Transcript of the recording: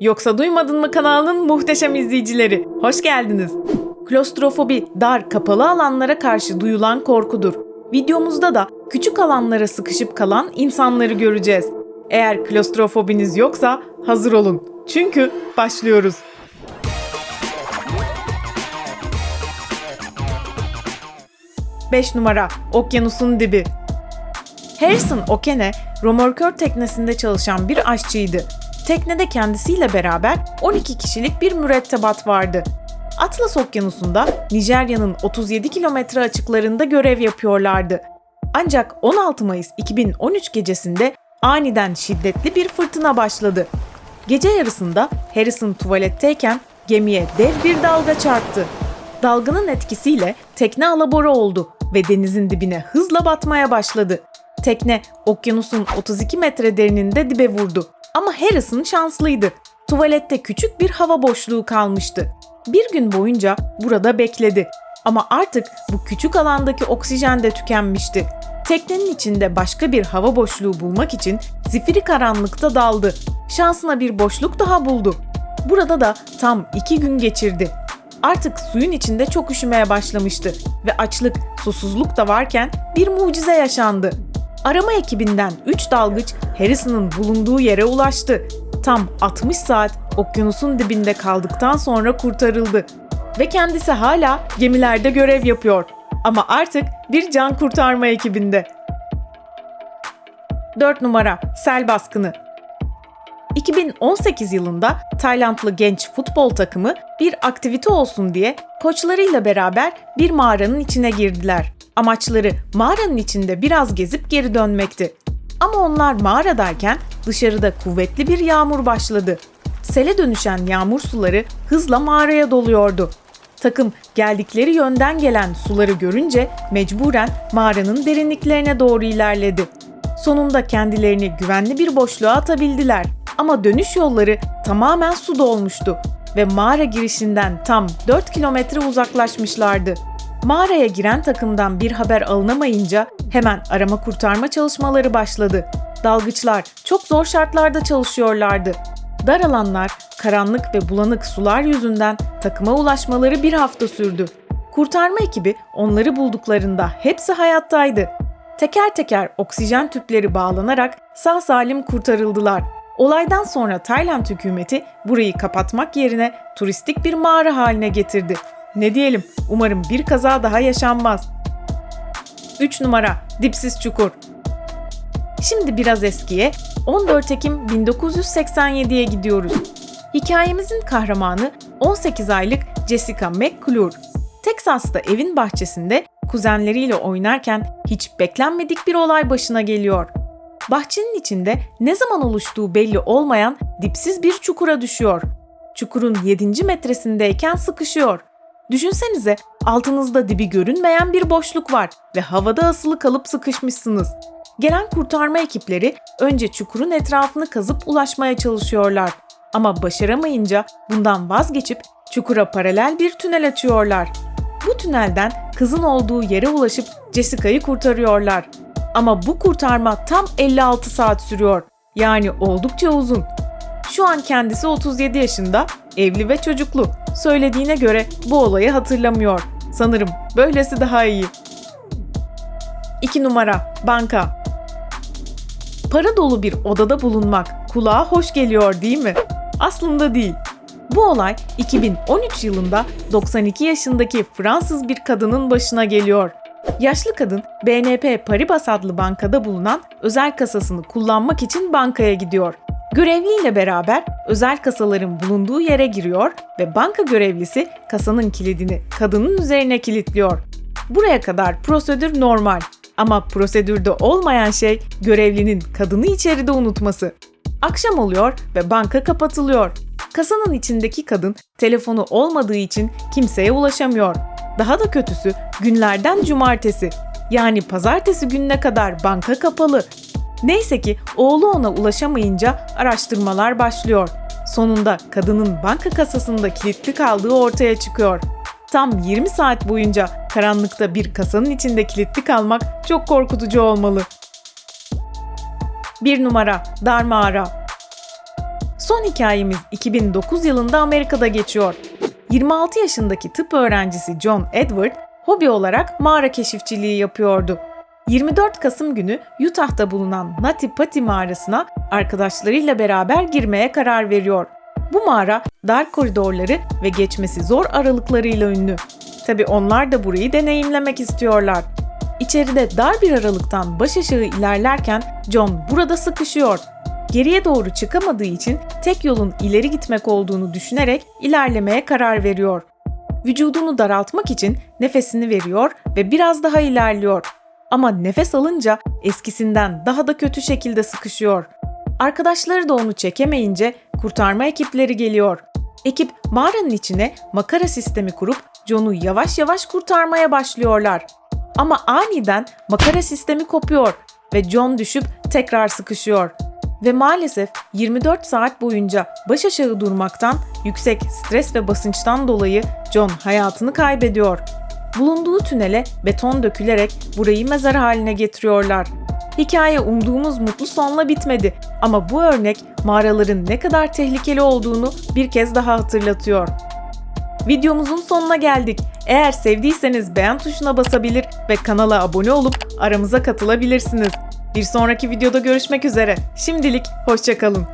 Yoksa duymadın mı kanalının muhteşem izleyicileri? Hoş geldiniz. Klostrofobi dar, kapalı alanlara karşı duyulan korkudur. Videomuzda da küçük alanlara sıkışıp kalan insanları göreceğiz. Eğer klostrofobiniz yoksa hazır olun. Çünkü başlıyoruz. Beş numara Okyanusun dibi Harrison Okene, romorkör teknesinde çalışan bir aşçıydı. Teknede kendisiyle beraber 12 kişilik bir mürettebat vardı. Atlas Okyanusu'nda Nijerya'nın 37 kilometre açıklarında görev yapıyorlardı. Ancak 16 Mayıs 2013 gecesinde aniden şiddetli bir fırtına başladı. Gece yarısında Harrison tuvaletteyken gemiye dev bir dalga çarptı. Dalganın etkisiyle tekne alabora oldu ve denizin dibine hızla batmaya başladı. Tekne okyanusun 32 metre derininde dibe vurdu. Ama Harrison şanslıydı. Tuvalette küçük bir hava boşluğu kalmıştı. Bir gün boyunca burada bekledi. Ama artık bu küçük alandaki oksijen de tükenmişti. Teknenin içinde başka bir hava boşluğu bulmak için zifiri karanlıkta daldı. Şansına bir boşluk daha buldu. Burada da tam iki gün geçirdi. Artık suyun içinde çok üşümeye başlamıştı ve açlık, susuzluk da varken bir mucize yaşandı. Arama ekibinden 3 dalgıç Harrison'ın bulunduğu yere ulaştı. Tam 60 saat okyanusun dibinde kaldıktan sonra kurtarıldı. Ve kendisi hala gemilerde görev yapıyor. Ama artık bir can kurtarma ekibinde. 4 numara Sel baskını 2018 yılında Taylandlı genç futbol takımı bir aktivite olsun diye koçlarıyla beraber bir mağaranın içine girdiler. Amaçları mağaranın içinde biraz gezip geri dönmekti. Ama onlar mağaradayken dışarıda kuvvetli bir yağmur başladı. Sele dönüşen yağmur suları hızla mağaraya doluyordu. Takım geldikleri yönden gelen suları görünce mecburen mağaranın derinliklerine doğru ilerledi. Sonunda kendilerini güvenli bir boşluğa atabildiler. Ama dönüş yolları tamamen su dolmuştu ve mağara girişinden tam 4 kilometre uzaklaşmışlardı. Mağaraya giren takımdan bir haber alınamayınca hemen arama kurtarma çalışmaları başladı. Dalgıçlar çok zor şartlarda çalışıyorlardı. Dar alanlar, karanlık ve bulanık sular yüzünden takıma ulaşmaları bir hafta sürdü. Kurtarma ekibi onları bulduklarında hepsi hayattaydı. Teker teker oksijen tüpleri bağlanarak sağ salim kurtarıldılar. Olaydan sonra Tayland hükümeti burayı kapatmak yerine turistik bir mağara haline getirdi. Ne diyelim, umarım bir kaza daha yaşanmaz. 3 numara Dipsiz Çukur Şimdi biraz eskiye 14 Ekim 1987'ye gidiyoruz. Hikayemizin kahramanı 18 aylık Jessica McClure. Teksas'ta evin bahçesinde kuzenleriyle oynarken hiç beklenmedik bir olay başına geliyor. Bahçenin içinde ne zaman oluştuğu belli olmayan dipsiz bir çukura düşüyor. Çukurun 7. metresindeyken sıkışıyor. Düşünsenize altınızda dibi görünmeyen bir boşluk var ve havada asılı kalıp sıkışmışsınız. Gelen kurtarma ekipleri önce çukurun etrafını kazıp ulaşmaya çalışıyorlar. Ama başaramayınca bundan vazgeçip çukura paralel bir tünel açıyorlar. Bu tünelden kızın olduğu yere ulaşıp Jessica'yı kurtarıyorlar. Ama bu kurtarma tam 56 saat sürüyor. Yani oldukça uzun. Şu an kendisi 37 yaşında, evli ve çocuklu. Söylediğine göre bu olayı hatırlamıyor. Sanırım böylesi daha iyi. 2 numara banka. Para dolu bir odada bulunmak kulağa hoş geliyor değil mi? Aslında değil. Bu olay 2013 yılında 92 yaşındaki Fransız bir kadının başına geliyor. Yaşlı kadın BNP Paribas adlı bankada bulunan özel kasasını kullanmak için bankaya gidiyor. Görevliyle beraber özel kasaların bulunduğu yere giriyor ve banka görevlisi kasanın kilidini kadının üzerine kilitliyor. Buraya kadar prosedür normal ama prosedürde olmayan şey görevlinin kadını içeride unutması. Akşam oluyor ve banka kapatılıyor. Kasanın içindeki kadın telefonu olmadığı için kimseye ulaşamıyor. Daha da kötüsü günlerden cumartesi. Yani pazartesi gününe kadar banka kapalı. Neyse ki oğlu ona ulaşamayınca araştırmalar başlıyor. Sonunda kadının banka kasasında kilitli kaldığı ortaya çıkıyor. Tam 20 saat boyunca karanlıkta bir kasanın içinde kilitli kalmak çok korkutucu olmalı. 1 numara dar mağara. Son hikayemiz 2009 yılında Amerika'da geçiyor. 26 yaşındaki tıp öğrencisi John Edward hobi olarak mağara keşifçiliği yapıyordu. 24 Kasım günü Utah'ta bulunan Nati Pati mağarasına arkadaşlarıyla beraber girmeye karar veriyor. Bu mağara dar koridorları ve geçmesi zor aralıklarıyla ünlü. Tabi onlar da burayı deneyimlemek istiyorlar. İçeride dar bir aralıktan baş aşağı ilerlerken John burada sıkışıyor. Geriye doğru çıkamadığı için tek yolun ileri gitmek olduğunu düşünerek ilerlemeye karar veriyor. Vücudunu daraltmak için nefesini veriyor ve biraz daha ilerliyor. Ama nefes alınca eskisinden daha da kötü şekilde sıkışıyor. Arkadaşları da onu çekemeyince kurtarma ekipleri geliyor. Ekip mağaranın içine makara sistemi kurup John'u yavaş yavaş kurtarmaya başlıyorlar. Ama aniden makara sistemi kopuyor ve John düşüp tekrar sıkışıyor. Ve maalesef 24 saat boyunca baş aşağı durmaktan, yüksek stres ve basınçtan dolayı John hayatını kaybediyor. Bulunduğu tünele beton dökülerek burayı mezar haline getiriyorlar. Hikaye umduğumuz mutlu sonla bitmedi ama bu örnek mağaraların ne kadar tehlikeli olduğunu bir kez daha hatırlatıyor. Videomuzun sonuna geldik. Eğer sevdiyseniz beğen tuşuna basabilir ve kanala abone olup aramıza katılabilirsiniz. Bir sonraki videoda görüşmek üzere. Şimdilik hoşçakalın.